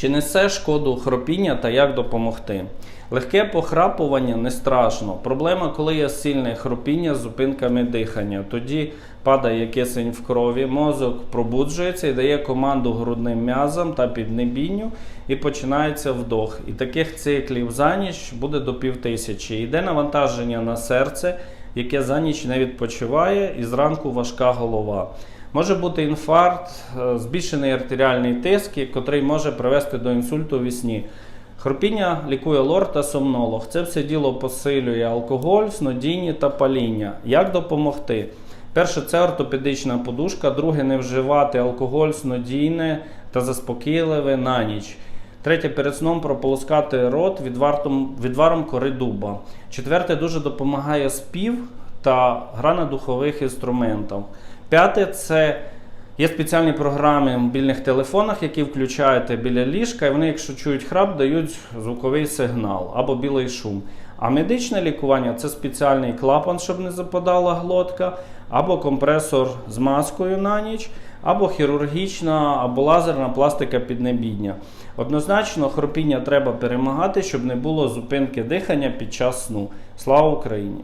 Чи несе шкоду хропіння та як допомогти? Легке похрапування не страшно. Проблема, коли є сильне хропіння з зупинками дихання. Тоді падає кисень в крові, мозок пробуджується і дає команду грудним м'язам та піднебінню, і починається вдох. І таких циклів за ніч буде до півтисячі. Йде навантаження на серце, яке за ніч не відпочиває, і зранку важка голова. Може бути інфаркт, е, збільшений артеріальний тиск, котрий може привести до інсульту у вісні. Хропіння лікує лор та сомнолог. Це все діло посилює алкоголь, снодіння та паління. Як допомогти? Перше, це ортопедична подушка. Друге, не вживати алкоголь, снодійне та заспокійливе на ніч. Третє, перед сном прополоскати рот відваром, відваром кори дуба. Четверте, дуже допомагає спів та гра на духових інструментах. П'яте це є спеціальні програми в мобільних телефонах, які включаєте біля ліжка, і вони, якщо чують храп, дають звуковий сигнал або білий шум. А медичне лікування це спеціальний клапан, щоб не западала глотка, або компресор з маскою на ніч, або хірургічна, або лазерна пластика піднебіння. Однозначно, хропіння треба перемагати, щоб не було зупинки дихання під час сну. Слава Україні!